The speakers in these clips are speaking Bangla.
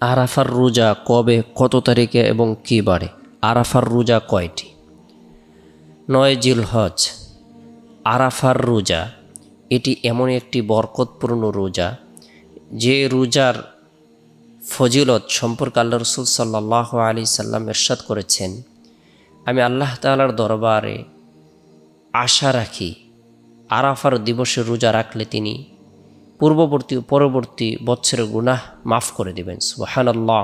আরাফার রোজা কবে, কত তারিখে এবং কী বারে আরাফার রোজা কয়টি? নয় জিল হজ আরাফার রোজা, এটি এমন একটি বরকতপূর্ণ রোজা, যে রোজার ফজিলত সম্পর্কে আল্লাহ রসুল সাল্লাহ আলি সাল্লাম এরশাদ করেছেন। আমি আল্লাহ তালার দরবারে আশা রাখি, আরাফার দিবসে রোজা রাখলে তিনি পূর্ববর্তী পরবর্তী বৎসরের গুনাহ মাফ করে দেবেন। সুবাহান আল্লাহ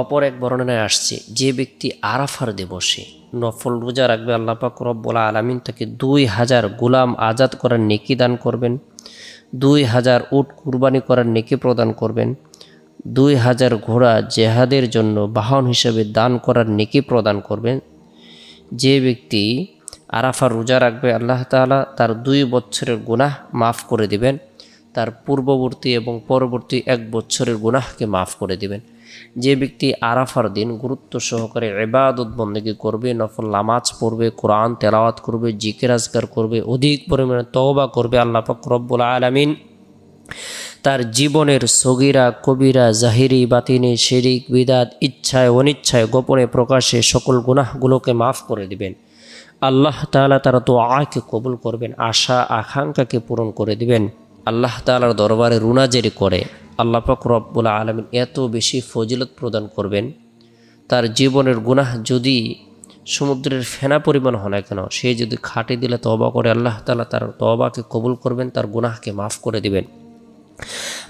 অপর এক বর্ণনায় আসছে, যে ব্যক্তি আরাফার দিবসে নফল রোজা রাখবে, আল্লাহ পাক রব্বুল আলমিন তাকে দুই হাজার গোলাম আজাদ করার নেকি দান করবেন, দুই হাজার উট কুরবানি করার নেকি প্রদান করবেন, দুই হাজার ঘোড়া জেহাদের জন্য বাহন হিসেবে দান করার নেকি প্রদান করবেন। যে ব্যক্তি আরাফার রোজা রাখবে, আল্লাহ তাআলা তার দুই বছরের গুনাহ মাফ করে দিবেন। তার পূর্ববর্তী এবং পরবর্তী এক বছরের গুনাহকে মাফ করে দিবেন। যে ব্যক্তি আরাফার দিন গুরুত্ব সহকারে এবাদত বন্দেগি করবে, নফল নামাজ পড়বে, কোরআন তেলাওয়াত করবে, জিকির রাজগার করবে, অধিক পরিমাণে তওবা করবে, আল্লাহ রব্বুল আলামিন তার জীবনের সগিরা, কবিরা, জাহিরি, বাতিনি, শিরিক, বিদাত, ইচ্ছায়, অনিচ্ছায়, গোপনে প্রকাশে সকল গুনাহগুলোকে মাফ করে দিবেন। আল্লাহ তাআলা তারা আকে কবুল করবেন, আশা, আকাঙ্ক্ষাকে পূরণ করে দিবেন। আল্লাহ তাআলার দরবারে রুনাজেরি করে, আল্লাহ পাক রব্বুল আলমিন এত বেশি ফজিলত প্রদান করবেন। তার জীবনের গুনাহ যদি সমুদ্রের ফেনা পরিমাণ হয় না কেন, সে যদি খাটে দিলে তবা করে, আল্লাহ তালা তার তবাকে কবুল করবেন, তার গুনাহকে মাফ করে দিবেন।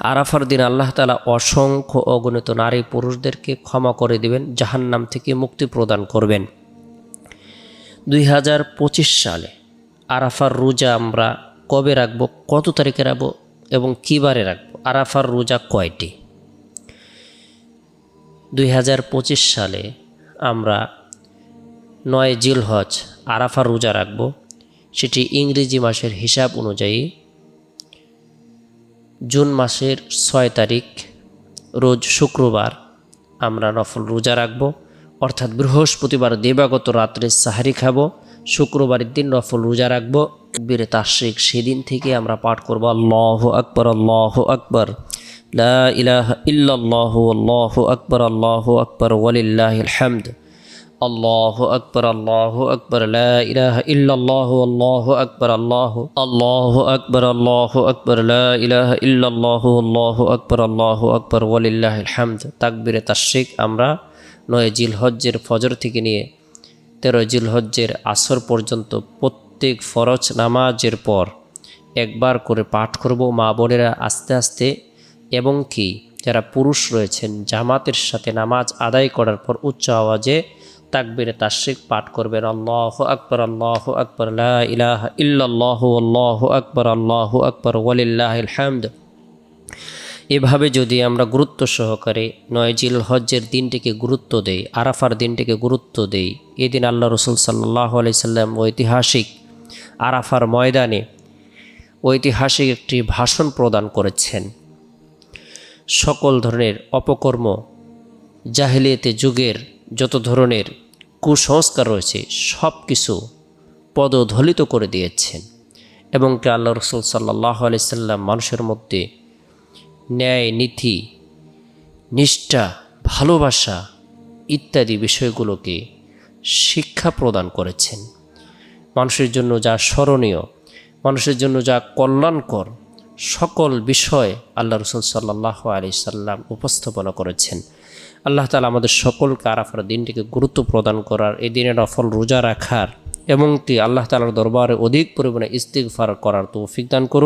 আরাফার দিন আল্লাহ তালা অসংখ্য অগণিত নারী পুরুষদেরকে ক্ষমা করে দিবেন, জাহান্নাম থেকে মুক্তি প্রদান করবেন। দুই হাজার পঁচিশ সালে আরাফার রোজা আমরা কবে রাখব, কত তারিখে রাখব এবং কী বারে রাখব, আরাফার রোজা কয়টি? দুই হাজার পঁচিশ সালে আমরা নয় জিল হজ আরাফার রোজা রাখব, সেটি ইংরেজি মাসের হিসাব অনুযায়ী জুন মাসের ছয় তারিখ, রোজ শুক্রবার আমরা নফল রোজা রাখব। অর্থাৎ বৃহস্পতিবার দেবাগত রাত্রে সাহারি খাব শুক্রবারের দিন নফল রোজা রাখব বীরে তাশ্রিক সেদিন থেকে আমরা পাঠ করব আল্লাহ আকবর আল্লাহ আকবর লা ইলাহা ইল্লাল্লাহু আল্লাহু আকবর আল্লাহু আকবর ওয়ালিল্লাহিল হামদ আল্লাহ আকবর আল্লাহ আকবর ইলাহা ইল্লাল্লাহু আল্লাহু আকবর আল্লাহ আল্লাহ আকবর আল্লাহ আকবর ইলাহা ইল্লাল্লাহু আল্লাহু আকবর আল্লাহু আকবর ওয়ালিল্লাহিল হামদ তাকবীরে তাশ্রিক আমরা নয় জিলহজ্জের ফজর থেকে নিয়ে তেরো জিলহজ্জের আসর পর্যন্ত প্রত্যেক ফরজ নামাজের পর একবার করে পাঠ করব মা বোনেরা আস্তে আস্তে। এবং কি, যারা পুরুষ রয়েছেন, জামাতের সাথে নামাজ আদায় করার পর উচ্চ আওয়াজে তাকবিরে তাশ্রিক পাঠ করবেন। আল্লাহ আকবর আল্লাহ আকবর ইলাহা ইল্লাল্লাহ আল্লাহ আকবর আল্লাহ আকবর, ওয়ালিল্লাহিল হামদ। এভাবে যদি আমরা গুরুত্ব সহকারে নয় জিল হজ্জের দিনটিকে গুরুত্ব দেই, আরাফার দিনটিকে গুরুত্ব দেই, এদিন আল্লাহ রসুল সাল্লাহ আলাইসাল্লাম ঐতিহাসিক আরাফার ময়দানে ঐতিহাসিক একটি ভাষণ প্রদান করেছেন। সকল ধরনের অপকর্ম, জাহিলিয়াতে যুগের যত ধরনের কুসংস্কার রয়েছে সব কিছু পদধলিত করে দিয়েছেন। এবং কে আল্লাহ রসুল সাল্লাহ আলাইসাল্লাম মানুষের মধ্যে ন্যায়, নীতি, নিষ্ঠা, ভালোবাসা ইত্যাদি বিষয়গুলোকে শিক্ষা প্রদান করেছেন। মানুষের জন্য যা স্মরণীয়, মানুষের জন্য যা কল্যাণকর সকল বিষয় আল্লাহ রসুল সাল্লাহ আলি সাল্লাম উপস্থাপনা করেছেন। আল্লাহ তালা আমাদের সকলকে আরাফার দিনটিকে গুরুত্ব প্রদান করার, এই দিনের নফল রোজা রাখার এমনকি আল্লাহ তালার দরবারে অধিক পরিমাণে ইস্তিগফার করার তৌফিক দান করুন।